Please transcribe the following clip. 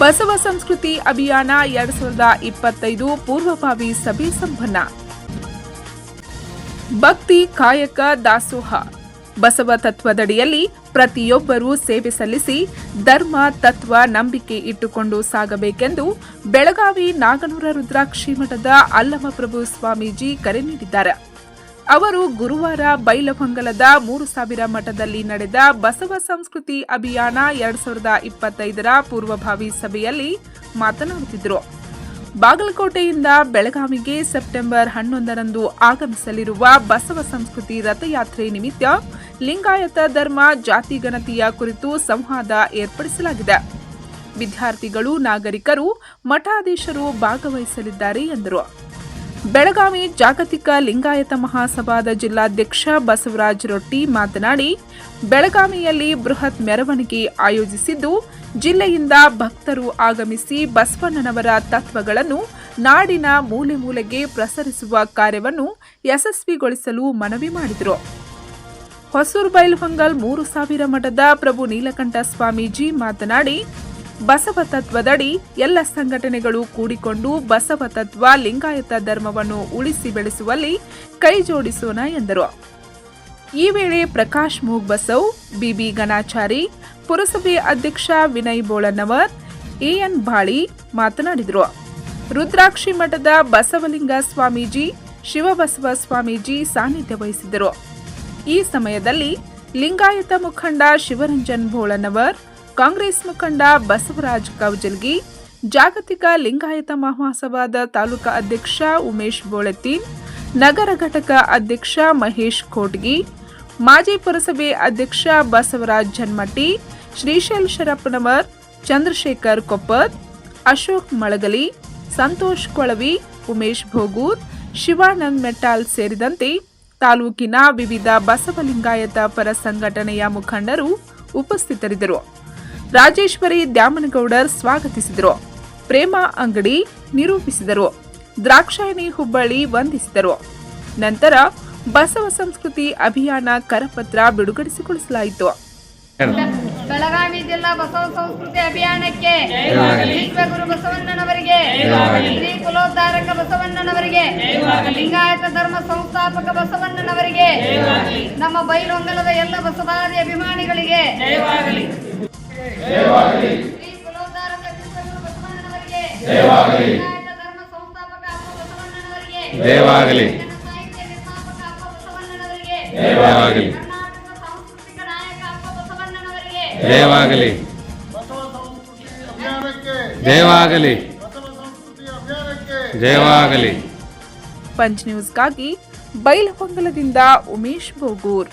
ಬಸವ ಸಂಸ್ಕೃತಿ ಅಭಿಯಾನ ಎರಡ್ ಸಾವಿರದ ಇಪ್ಪತ್ತೈದು ಪೂರ್ವಭಾವಿ ಸಭೆ ಸಂಪನ್ನ. ಭಕ್ತಿ ಕಾಯಕ ದಾಸೋಹ. ಬಸವ ತತ್ವದಡಿಯಲ್ಲಿ ಪ್ರತಿಯೊಬ್ಬರೂ ಸೇವೆ ಸಲ್ಲಿಸಿ ಧರ್ಮ, ತತ್ವ, ನಂಬಿಕೆ ಇಟ್ಟುಕೊಂಡು ಸಾಗಬೇಕೆಂದು ಬೆಳಗಾವಿ ನಾಗನೂರ ರುದ್ರಾಕ್ಷಿ ಮಠದ ಅಲ್ಲಮಪ್ರಭು ಸ್ವಾಮೀಜಿ ಕರೆ ನೀಡಿದ್ದಾರೆ. ಅವರು ಗುರುವಾರ ಬೈಲಹೊಂಗಲದ ಮೂರು ಸಾವಿರ ಮಠದಲ್ಲಿ ನಡೆದ ಬಸವ ಸಂಸ್ಕೃತಿ ಅಭಿಯಾನ ಎರಡ್ ಸಾವಿರದ ಇಪ್ಪತ್ತೈದರ ಪೂರ್ವಭಾವಿ ಸಭೆಯಲ್ಲಿ ಮಾತನಾಡುತ್ತಿದ್ದರು. ಬಾಗಲಕೋಟೆಯಿಂದ ಬೆಳಗಾವಿಗೆ ಸೆಪ್ಟೆಂಬರ್ ಹನ್ನೊಂದರಂದು ಆಗಮಿಸಲಿರುವ ಬಸವ ಸಂಸ್ಕೃತಿ ರಥಯಾತ್ರೆ ನಿಮಿತ್ತ ಲಿಂಗಾಯತ ಧರ್ಮ, ಜಾತಿ ಗಣತಿಯ ಕುರಿತು ಸಂವಾದ ಏರ್ಪಡಿಸಲಾಗಿದೆ. ವಿದ್ಯಾರ್ಥಿಗಳು, ನಾಗರಿಕರು, ಮಠಾಧೀಶರು ಭಾಗವಹಿಸಲಿದ್ದಾರೆ ಎಂದರು. ಬೆಳಗಾವಿ ಜಾಗತಿಕ ಲಿಂಗಾಯತ ಮಹಾಸಭಾದ ಜಿಲ್ಲಾಧ್ಯಕ್ಷ ಬಸವರಾಜ ರೊಟ್ಟಿ ಮಾತನಾಡಿ, ಬೆಳಗಾವಿಯಲ್ಲಿ ಬೃಹತ್ ಮೆರವಣಿಗೆ ಆಯೋಜಿಸಿದ್ದು, ಜಿಲ್ಲೆಯಿಂದ ಭಕ್ತರು ಆಗಮಿಸಿ ಬಸವಣ್ಣನವರ ತತ್ವಗಳನ್ನು ನಾಡಿನ ಮೂಲೆ ಮೂಲೆಗೆ ಪ್ರಸರಿಸುವ ಕಾರ್ಯವನ್ನು ಯಶಸ್ವಿಗೊಳಿಸಲು ಮನವಿ ಮಾಡಿದರು. ಹೊಸೂರು ಬೈಲ್ಹೊಂಗಲ್ ಮೂರು ಸಾವಿರ ಮಠದ ಪ್ರಭು ನೀಲಕಂಠ ಸ್ವಾಮೀಜಿ ಮಾತನಾಡಿ ಬಸವ ತತ್ವದಡಿ ಎಲ್ಲ ಸಂಘಟನೆಗಳು ಕೂಡಿಕೊಂಡು ಬಸವ ತತ್ವ ಲಿಂಗಾಯತ ಧರ್ಮವನ್ನು ಉಳಿಸಿ ಬೆಳೆಸುವಲ್ಲಿ ಕೈ ಜೋಡಿಸೋಣ ಎಂದರು. ಈ ವೇಳೆ ಪ್ರಕಾಶ್ ಮೂಗ್ ಬಸವ್ ಬಿಬಿ ಗಣಾಚಾರಿ, ಪುರಸಭೆ ಅಧ್ಯಕ್ಷ ವಿನಯ್ ಬೋಳನವರ್, ಎಎನ್ ಬಾಳಿ ಮಾತನಾಡಿದರು. ರುದ್ರಾಕ್ಷಿ ಮಠದ ಬಸವಲಿಂಗ ಸ್ವಾಮೀಜಿ, ಶಿವಬಸವ ಸ್ವಾಮೀಜಿ ಸಾನ್ನಿಧ್ಯ ವಹಿಸಿದರು ಈ ಸಮಯದಲ್ಲಿ ಲಿಂಗಾಯತ ಮುಖಂಡ ಶಿವರಂಜನ್ ಭೋಳನವರ್ ಕಾಂಗ್ರೆಸ್ ಮುಖಂಡ ಬಸವರಾಜ್ ಕೌಜಲ್ಗಿ, ಜಾಗತಿಕ ಲಿಂಗಾಯತ ಮಹಾಸಭಾದ ತಾಲೂಕಾ ಅಧ್ಯಕ್ಷ ಉಮೇಶ್ ಬೋಳತಿ ನಗರ ಘಟಕ ಅಧ್ಯಕ್ಷ ಮಹೇಶ್ ಕೋಟ್ಗಿ, ಮಾಜಿ ಪುರಸಭೆ ಅಧ್ಯಕ್ಷ ಬಸವರಾಜ್ ಜನ್ಮಟ್ಟಿ ಶ್ರೀಶೈಲ್ ಶರಪ್ಪನವರ್ ಚಂದ್ರಶೇಖರ್ ಕೊಪ್ಪತ್ ಅಶೋಕ್ ಮಳಗಲಿ, ಸಂತೋಷ್ ಕೊಳವಿ, ಉಮೇಶ್ ಭೋಗೂರ್, ಶಿವಾನಂದ್ ಮೆಟ್ಟಾಲ್ ಸೇರಿದಂತೆ ತಾಲೂಕಿನ ವಿವಿಧ ಬಸವಲಿಂಗಾಯತ ಪರ ಸಂಘಟನೆಯ ಮುಖಂಡರು ಉಪಸ್ಥಿತರಿದ್ದರು. ರಾಜೇಶ್ವರಿ ದ್ಯಾಮನಗೌಡರ್ ಸ್ವಾಗತಿಸಿದರು. ಪ್ರೇಮ ಅಂಗಡಿ ನಿರೂಪಿಸಿದರು. ದ್ರಾಕ್ಷಾಯಣಿ ಹುಬ್ಬಳ್ಳಿ ವಂದಿಸಿದರು. ನಂತರ ಬಸವ ಸಂಸ್ಕೃತಿ ಅಭಿಯಾನ ಕರಪತ್ರ ಬಿಡುಗಡೆಗೊಳಿಸಲಾಯಿತು. ಬೆಳಗಾವಿ ಜಿಲ್ಲಾ ಬಸವ ಸಂಸ್ಕೃತಿ ಅಭಿಯಾನಕ್ಕೆ ವಿಶ್ವಗುರು ಬಸವಣ್ಣನವರಿಗೆ ಶ್ರೀ ಕುಲೋದ್ಧಾರಕ ಬಸವಣ್ಣನವರಿಗೆ ಲಿಂಗಾಯತ ಧರ್ಮ ಸಂಸ್ಥಾಪಕ ಬಸವಣ್ಣನವರಿಗೆ ನಮ್ಮ ಬೈಲೊಂಗಲದ ಎಲ್ಲ ಬಸವಾದಿ ಅಭಿಮಾನಿಗಳಿಗೆ ಶ್ರೀ ಕುಲೋದ್ಧಾರಕ ವಿಶ್ವಗುರು ಬಸವಣ್ಣನವರಿಗೆ ಲಿಂಗಾಯತ ಧರ್ಮ ಸಂಸ್ಥಾಪಕ ಅಪ್ಪ ಬಸವಣ್ಣನವರಿಗೆ ದೇವಾಗಲಿ ಸಾಹಿತ್ಯ ನಿರ್ಮಾಪಕ ಅಪ್ಪ ಬಸವಣ್ಣನವರಿಗೆ ದೇವಾಗಲಿ ಕರ್ನಾಟಕ ಸಾಂಸ್ಕೃತಿಕ ನಾಯಕ ಅಪ್ಪ ಬಸವಣ್ಣನವರಿಗೆ. ದೇವಾಗಲಿ ಬಸವ ಸಂಸ್ಕೃತಿ ಅಭಿಯಾನಕ್ಕೆ ದೇವಾಗಲಿ ಬಸವ ಸಂಸ್ಕೃತಿ ಅಭಿಯಾನಕ್ಕೆ. ದೇವಾಗಲಿ ಪಂಚ್ ನ್ಯೂಸ್ಗಾಗಿ ಬೈಲಹೊಂಗಲದಿಂದ ಉಮೇಶ್ ಬೋಗೂರ್